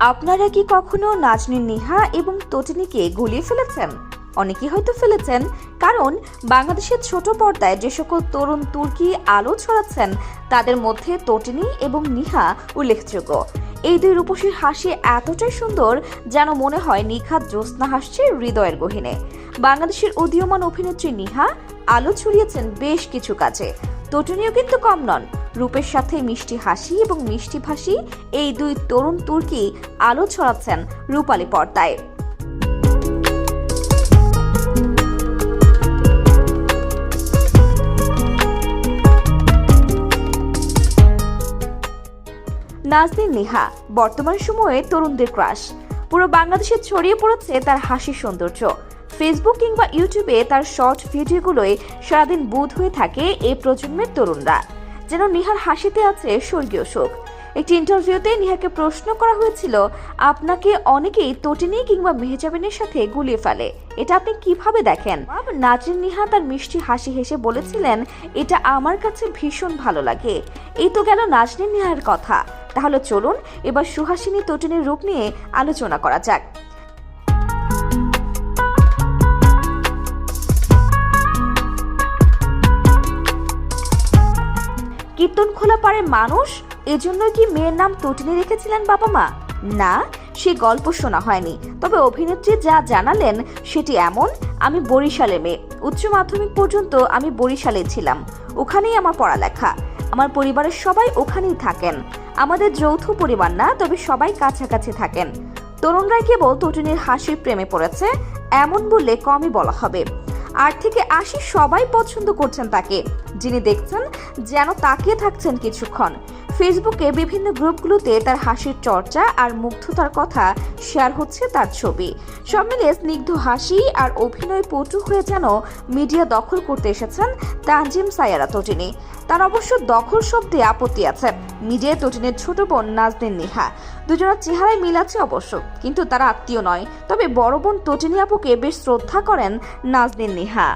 আপনারা কি কখনো নাজনীন নেহা এবং তটিনীকে গুলিয়ে ফেলেছেন? অনেকেই হয়তো ফেলেছেন, কারণ বাংলাদেশের ছোট পর্দায় যে সকল তরুণ তুর্কি আলো ছড়াচ্ছেন, তাদের মধ্যে তটিনী এবং নিহা উল্লেখযোগ্য। এই দুই রূপসীর হাসি এতটাই সুন্দর যেন মনে হয় নিখাত জ্যোৎস্না হাসছে হৃদয়ের গহিনে। বাংলাদেশের উদীয়মান অভিনেত্রী নিহা আলো ছড়িয়েছেন বেশ কিছু কাজে। তটিনীও কিন্তু কম নন। রূপের সাথে মিষ্টি হাসি এবং মিষ্টি ভাসি এই দুই তরুণ তুর্কি আলো ছড়াচ্ছেন রূপালী পর্দায়। নাজনীন নেহা, বর্তমান সময়ে তরুণদের ক্রাশ। পুরো বাংলাদেশে ছড়িয়ে পড়েছে তার হাসির সৌন্দর্য। ফেসবুক কিংবা ইউটিউবে তার শর্ট ভিডিওগুলোয় সারাদিন বুধ হয়ে থাকে এই প্রজন্মের তরুণরা। যেন নিহার হাসিতে আছে স্বর্গীয় শোক। একটি ইন্টারভিউতে নিহাকে প্রশ্ন করা হয়েছিল, আপনাকে অনেকেই তটিনী কিংবা মেহজাবিনের সাথে গুলিয়ে ফেলে। এটা আপনি কীভাবে দেখেন? নাজরিন নিহা তার মিষ্টি হাসি হেসে বলেছিলেন, এটা আমার কাছে ভীষণ ভালো লাগে। এই তো গেল নাজরিন নিহার কথা। তাহলে চলুন, এবার সুহাসিনী তটিনীর রূপ নিয়ে আলোচনা করা যাক। কীর্তন খোলা পাড়ের মানুষ? এজন্য কি মেয়ের নাম তটিনী রেখেছিলেন বাবা মা? না, সে গল্প শোনা হয়নি। তবে অভিনেত্রী যা জানালেন সেটি এমন, আমি বরিশালে মেয়ে। উচ্চ মাধ্যমিক পর্যন্ত আমি বরিশালে ছিলাম। ওখানেই আমার পড়ালেখা। আমার পরিবারের সবাই ওখানেই থাকেন। আমাদের যৌথ পরিবার না, তবে সবাই কাছাকাছি থাকেন। তরুণরাই কেবল তটিনীর হাসির প্রেমে পড়েছে, এমন বললে কমই বলা হবে। আট থেকে আশি সবাই পছন্দ করছেন তাকে যিনি দেখছেন যেন তাকিয়ে থাকছেন কিছুক্ষণ। ফেসবুকে বিভিন্ন গ্রুপগুলোতে তার হাসির চর্চা আর মুগ্ধতার কথা শেয়ার হচ্ছে তার ছবি। সব মিলিয়ে স্নিগ্ধ হাসি আর অভিনয় পটু হয়ে যেন মিডিয়া দখল করতে এসেছেন তানজিম সায়ারা তটিনী। তার অবশ্য দখল শব্দে আপত্তি আছে। মিডিয়ায় তটিনের ছোট বোন নাজদিন নিহা। দুজনের চেহারায় মিল আছে অবশ্য, কিন্তু তারা আত্মীয় নয়। তবে বড় বোন তটিনী আপুকে বেশ শ্রদ্ধা করেন নাজদিন নিহা।